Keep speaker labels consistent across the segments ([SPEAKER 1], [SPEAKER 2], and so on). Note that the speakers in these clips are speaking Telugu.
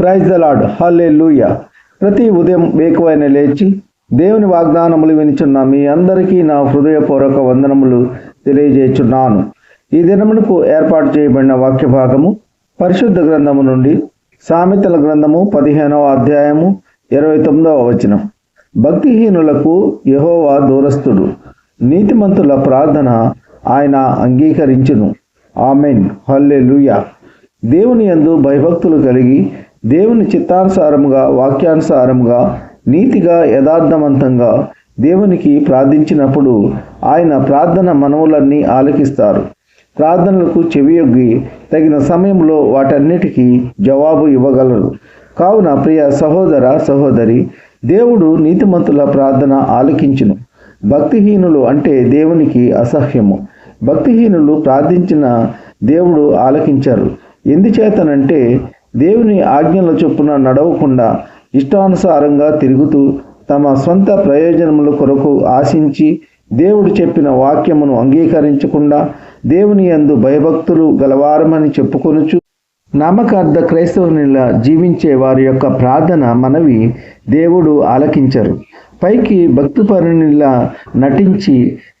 [SPEAKER 1] ప్రైజ్ ద లాడ్ హల్లే లూయ ప్రతి ఉదయం వేకువైన లేచి దేవుని వాగ్దానములు వినిచున్న మీ అందరికీ నా హృదయపూర్వక వందనములు తెలియజేస్తున్నాను ఈ దినమునకు ఏర్పాటు చేయబడిన వాక్య భాగము పరిశుద్ధ గ్రంథము నుండి సామెతల గ్రంథము పదిహేనవ అధ్యాయము ఇరవై తొమ్మిదవ వచనం. భక్తిహీనులకు యహోవా దూరస్థుడు. నీతిమంతుల ప్రార్థన ఆయన అంగీకరించును. ఆమెన్. హల్లే దేవుని యందు భయభక్తులు కలిగి దేవుని చిత్తానుసారముగా వాక్యానుసారముగా నీతిగా యథార్థవంతంగా దేవునికి ప్రార్థించినప్పుడు ఆయన ప్రార్థన మనవులన్నీ ఆలకిస్తారు. ప్రార్థనలకు చెవియొగ్గి తగిన సమయంలో వాటన్నిటికీ జవాబు ఇవ్వగలరు. కావున ప్రియ సహోదర సహోదరి దేవుడు నీతిమంతుల ప్రార్థన ఆలకించును. భక్తిహీనులు అంటే దేవునికి అసహ్యము. భక్తిహీనులు ప్రార్థించిన దేవుడు ఆలకించారు. ఎందుచేతనంటే దేవుని ఆజ్ఞల చొప్పున నడవకుండా ఇష్టానుసారంగా తిరుగుతూ తమ సొంత ప్రయోజనముల కొరకు ఆశించి దేవుడు చెప్పిన వాక్యమును అంగీకరించకుండా దేవుని యందు భయభక్తులు గలవారమని చెప్పుకొనుచు నామకార్థ క్రైస్తవునిలా జీవించే వారి యొక్క ప్రార్థన మనవి దేవుడు ఆలకించరు. పైకి భక్తిపరునిలా నటించి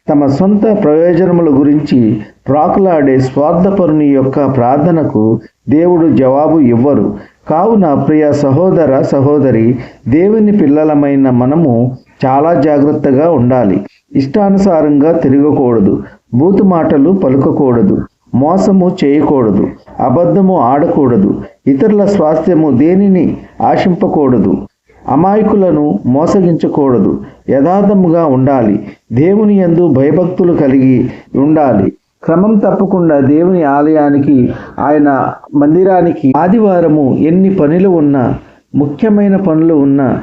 [SPEAKER 1] తమ సొంత ప్రయోజనముల గురించి ప్రాకులాడే స్వార్థపరుని యొక్క ప్రార్థనకు దేవుడు జవాబు ఇవ్వరు. కావున ప్రియ సహోదర సహోదరి దేవుని పిల్లలమైన మనము చాలా జాగ్రత్తగా ఉండాలి. ఇష్టానుసారంగా తిరగకూడదు. బూతు మాటలు పలుకకూడదు. మోసము చేయకూడదు. అబద్ధము ఆడకూడదు. ఇతరుల స్వాస్థ్యము దేనిని ఆశింపకూడదు. అమాయకులను మోసగించకూడదు. యథార్థముగా ఉండాలి. దేవుని యందు భయభక్తులు కలిగి ఉండాలి. క్రమం తప్పకుండా దేవుని ఆలయానికి ఆయన మందిరానికి ఆదివారము ఎన్ని పనులు ఉన్నా ముఖ్యమైన పనులు ఉన్నా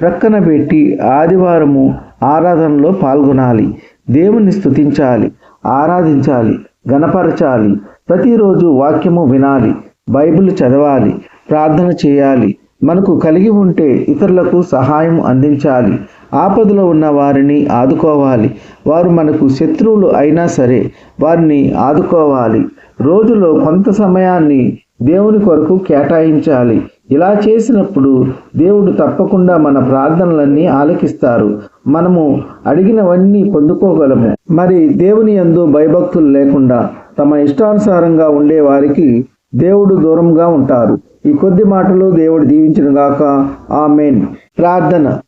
[SPEAKER 1] ప్రక్కన పెట్టి ఆదివారము ఆరాధనలో పాల్గొనాలి. దేవుని స్తుతించాలి ఆరాధించాలి గణపరచాలి ప్రతిరోజు వాక్యము వినాలి బైబిల్ చదవాలి ప్రార్థన చేయాలి. మనకు కలిగి ఉంటే ఇతరులకు సహాయం అందించాలి. ఆపదలో ఉన్న వారిని ఆదుకోవాలి. వారు మనకు శత్రువులు అయినా సరే వారిని ఆదుకోవాలి. రోజులో కొంత సమయాన్ని దేవుని కొరకు కేటాయించాలి. ఇలా చేసినప్పుడు దేవుడు తప్పకుండా మన ప్రార్థనలన్నీ ఆలకిస్తారు. మనము అడిగినవన్నీ పొందుకోగలము. మరి దేవుని యందు భయభక్తులు లేకుండా తమ ఇష్టానుసారంగా ఉండే వారికి దేవుడు దూరంగా ఉంటారు. ఈ కొద్ది మాటలు దేవుడు దీవించిన గాక. ఆమెన్. ప్రార్థన.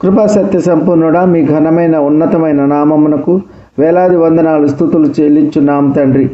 [SPEAKER 1] కృపా సత్య సంపూర్ణుడా మీ ఘనమైన ఉన్నతమైన నామమునకు వేలాది వందనాలు స్థుతులు చెల్లించున్నాం తండ్రి.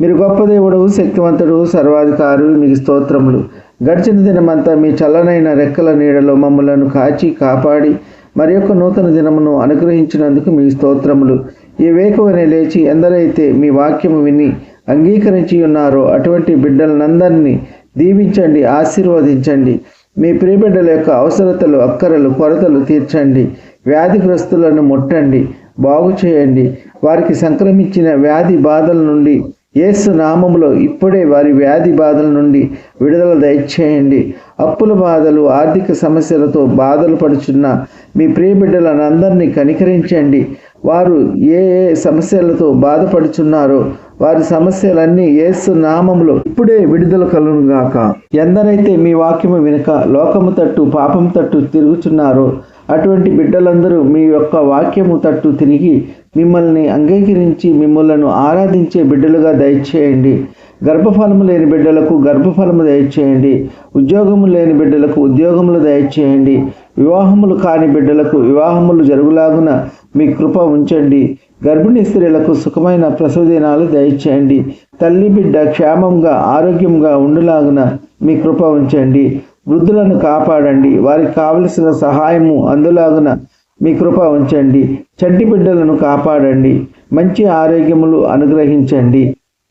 [SPEAKER 1] మీరు గొప్ప దేవుడు శక్తివంతుడు సర్వాధికారు మీకు స్తోత్రములు. గడిచిన దినమంతా మీ చల్లనైన రెక్కల నీడలో మమ్మలను కాచి కాపాడి మరి యొక్క నూతన దినమును అనుగ్రహించినందుకు మీ స్తోత్రములు. ఈ వేకువని లేచి ఎందరైతే మీ వాక్యము విని అంగీకరించి ఉన్నారో అటువంటి బిడ్డలనందరినీ దీవించండి ఆశీర్వదించండి. మీ ప్రియబిడ్డల యొక్క అవసరతలు అక్కరలు కొరతలు తీర్చండి. వ్యాధిగ్రస్తులను ముట్టండి బాగు చేయండి. వారికి సంక్రమించిన వ్యాధి బాధల నుండి యేసు నామంలో ఇప్పుడే వారి వ్యాధి బాధల నుండి విడుదల దయచేయండి. అప్పుల బాధలు ఆర్థిక సమస్యలతో బాధలు పడుచున్న మీ ప్రియబిడ్డలనందరినీ కనికరించండి. వారు ఏ ఏ సమస్యలతో బాధపడుచున్నారో వారి సమస్యలన్నీ ఏసు నామములో ఇప్పుడే విడుదల కలును గాక ఎందరైతే మీ వాక్యము వినక లోకము తట్టు పాపం తట్టు తిరుగుచున్నారో అటువంటి బిడ్డలందరూ మీ యొక్క వాక్యము తట్టు తిరిగి మిమ్మల్ని అంగీకరించి మిమ్మల్ని ఆరాధించే బిడ్డలుగా దయచేయండి. గర్భఫలము లేని బిడ్డలకు గర్భఫలము దయచేయండి. ఉద్యోగము లేని బిడ్డలకు ఉద్యోగములు దయచేయండి. వివాహములు కాని బిడ్డలకు వివాహములు జరుగులాగున మీ కృప ఉంచండి. గర్భిణీ స్త్రీలకు సుఖమైన ప్రసవ దినాలు దయచేయండి. తల్లి బిడ్డ క్షేమంగా ఆరోగ్యంగా ఉండులాగున మీ కృప ఉంచండి. వృద్ధులను కాపాడండి. వారికి కావలసిన సహాయము అందులాగున మీ కృప ఉంచండి. చంటి బిడ్డలను కాపాడండి. మంచి ఆరోగ్యములు అనుగ్రహించండి.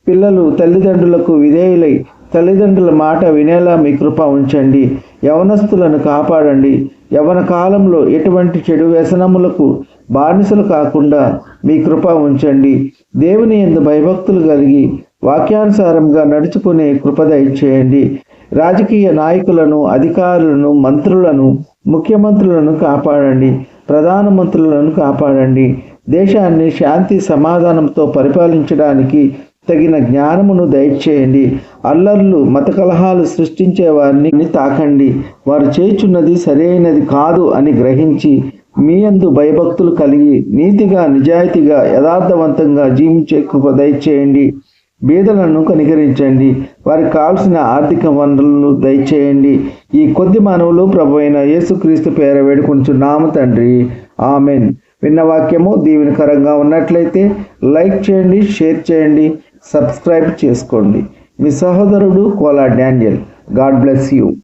[SPEAKER 1] పిల్లలు తల్లిదండ్రులకు విధేయులై తల్లిదండ్రుల మాట వినేలా మీ కృప ఉంచండి. యవనస్తులను కాపాడండి. యవన కాలంలో ఎటువంటి చెడు వ్యసనములకు బానిసలు కాకుండా మీ కృప ఉంచండి. దేవుని ఎందు భయభక్తులు కలిగి వాక్యానుసారంగా నడుచుకునే కృపద ఇచ్చేయండి రాజకీయ నాయకులను అధికారులను మంత్రులను ముఖ్యమంత్రులను కాపాడండి. ప్రధానమంత్రులను కాపాడండి. దేశాన్ని శాంతి సమాధానంతో పరిపాలించడానికి తగిన జ్ఞానమును దయచేయండి. అల్లర్లు మత కలహాలు సృష్టించే వారిని తాకండి. వారు చేయుచున్నది సరైనది కాదు అని గ్రహించి మీ అందు భయభక్తులు కలిగి నీతిగా నిజాయితీగా యథార్థవంతంగా జీవించే కృప దయచేయండి. బీదలను కనికరించండి. వారికి కావలసిన ఆర్థిక వనరులను దయచేయండి. ఈ కొద్ది మానవులు ప్రభు అయిన యేసుక్రీస్తు పేర వేడుకుంటున్నాము తండ్రి. ఆమెన్. విన్న వాక్యము దీవెనకరంగా ఉన్నట్లయితే లైక్ చేయండి షేర్ చేయండి. సబ్స్క్రైబ్ చేసుకోండి. మీ సహోదరుడు Kola Daniel. God bless you.